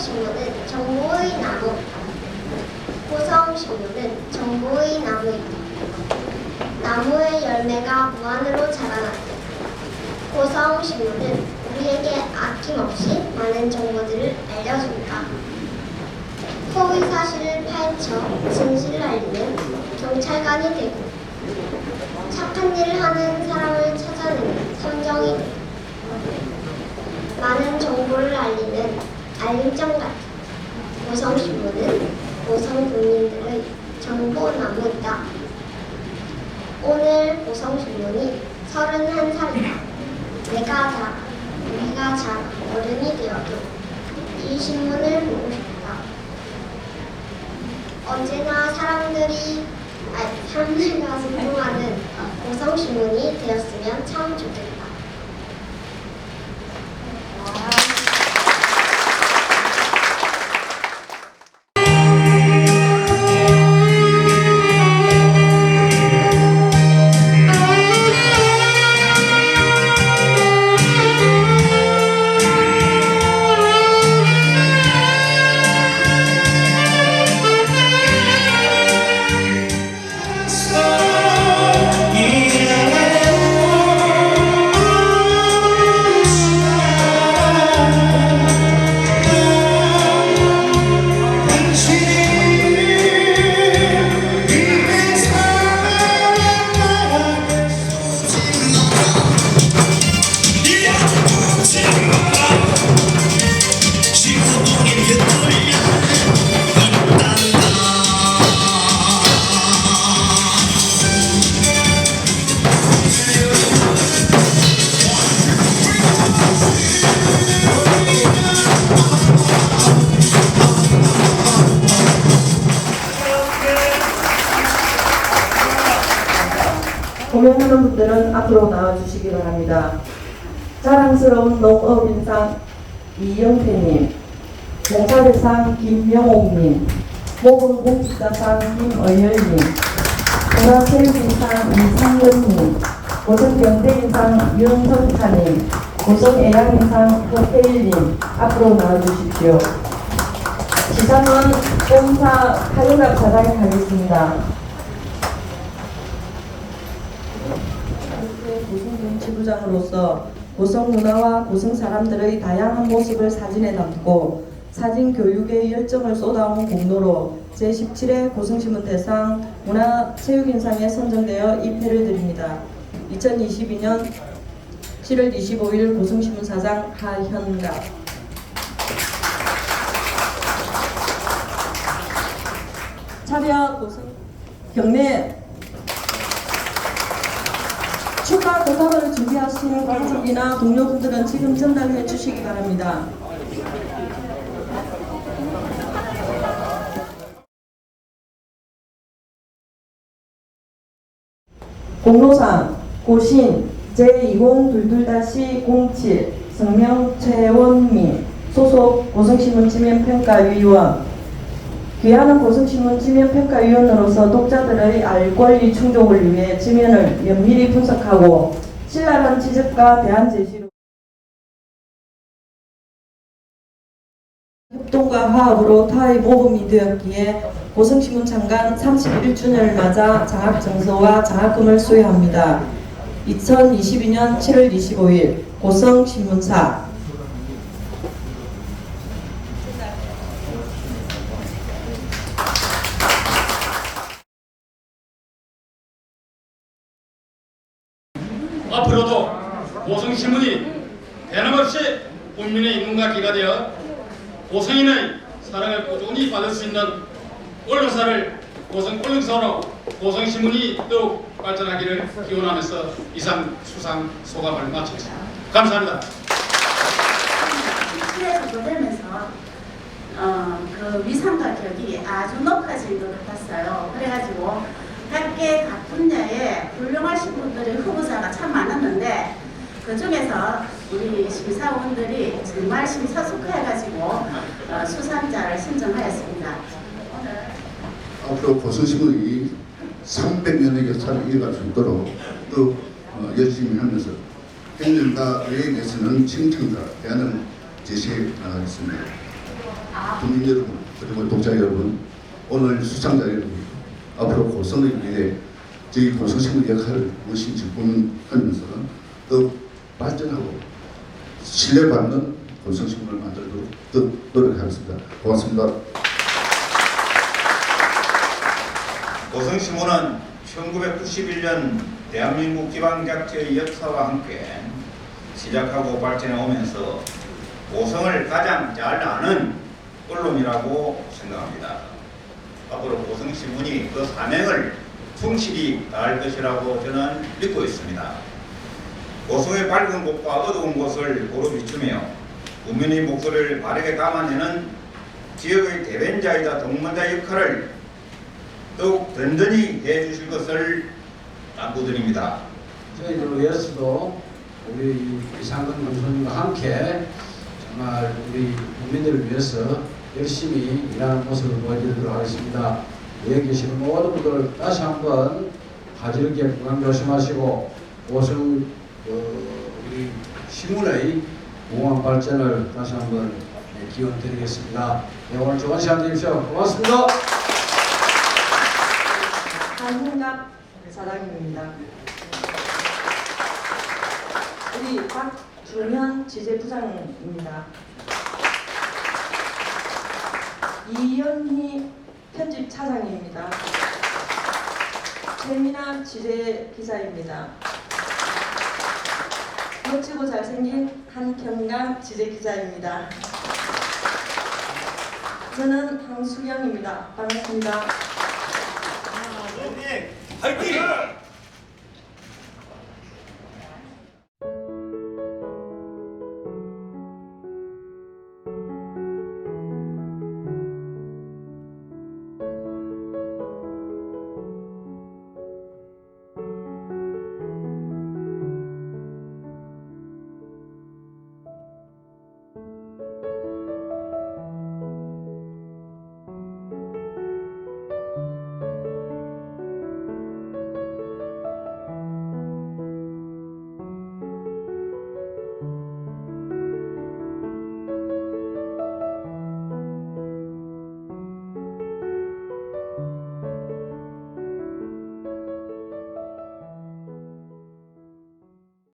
식료는 정보의 나무. 고성 식물은 정보의 나무입니다. 나무의 열매가 무한으로 자라났다. 고성 식료는 우리에게 아낌없이 많은 정보들을 알려준다. 허위 사실을 파헤쳐 진실을 알리는 경찰관이 되고 착한 일을 하는 사람을 찾아내는 선정이 되고 알림장 같은 고성신문은 고성 국민들의 정보나무이다. 오늘 고성신문이 31살이다. 내가 자, 우리가 자 어른이 되어도 이 신문을 보고 싶다. 언제나 사람들이, 아니, 사람들과 소통하는 고성신문이 되었으면 참 좋겠다. 공연하는 분들은 앞으로 나와주시기 바랍니다. 자랑스러운 농업인상 이영태님, 봉사대상 김명옥님, 모금공직자상 김어열님, 문화체육인상 이상근님, 고성경대인상 윤석하님, 고성애양인상 호태일님 앞으로 나와주십시오. 시상은 공사 카리갑 사장이 하겠습니다. 정치부장으로서 고성 문화와 고성 사람들의 다양한 모습을 사진에 담고 사진 교육에 열정을 쏟아온 공로로 제17회 고성신문 대상 문화체육인상에 선정되어 입회를 드립니다. 2022년 7월 25일 고성신문 사장 하현갑 차려 고성 경례 축하 도사를 준비하시는 가족이나 동료분들은 지금 전달해 주시기 바랍니다. 공로상 고신 제2022-07 성명 최원미 소속 고성신문 지면평가위원 귀하는 고성신문 지면평가위원으로서 독자들의 알 권리 충족을 위해 지면을 면밀히 분석하고 신랄한 지적과 대안 제시로 협동과 화합으로 타의 모범이 되었기에 고성신문 창간 31주년을 맞아 장학증서와 장학금을 수여합니다. 2022년 7월 25일 고성신문사 앞으로도 고성신문이 변함없이 국민의 인문과 기가 되어 고성인의 사랑을 꾸준히 받을 수 있는 언론사를 고성 언론사로 고성신문이 더욱 발전하기를 기원하면서 이상 수상 소감을 마치겠습니다. 감사합니다. 어, 그 위상과 격이 아주 높아진 것 같았어요. 그래가지고 각계 각 분야에 훌륭하신 분들의 후보자가 참 많았는데 그 중에서 우리 심사원들이 정말 심사숙고해가지고 어, 수상자를 선정하였습니다. 오늘 앞으로 고성신문이 300년의 역사를 이어갈 수 있도록 또 어, 열심히 하면서 행정과 의회에서는 칭찬과 대안을 제시해 나가겠습니다. 국민 여러분 그리고 독자 여러분 오늘 수상자 여러분 앞으로 고성을 위해 저희 고성신문 역할을 무엇인지 고민하면서 또 발전하고 신뢰받는 고성신문을 만들도록 노력하겠습니다. 고맙습니다. 고성신문은 1991년 대한민국 지방자치의 역사와 함께 시작하고 발전해 오면서 고성을 가장 잘 아는 언론이라고 생각합니다. 앞으로 고성신문이 그 사명을 충실히 다할 것이라고 저는 믿고 있습니다. 고성의 밝은 곳과 어두운 곳을 고루 비추며 국민의 목소리를 바르게 담아내는 지역의 대변자이자 동반자 역할을 더욱 든든히 해주실 것을 당부드립니다. 저희들을 위해서도 우리 이상근 농수님과 함께 정말 우리 국민들을 위해서 열심히 일하는 모습을 보여드리도록 하겠습니다. 여기 계시는 모든 분들 다시 한번 가지럽게 건강 조심하시고 오성 어, 우리 신문의 공항 발전을 다시 한번 네, 기원 드리겠습니다. 네, 오늘 좋은 시간 되십시오. 고맙습니다. 한흥갑 사장님입니다. 우리 박준현 지재부장입니다. 이연희 편집 차장입니다. 최민아 지재기자입니다. 멋지고 잘생긴 한경강 지재기자입니다. 저는 황수경입니다. 반갑습니다. 화이팅!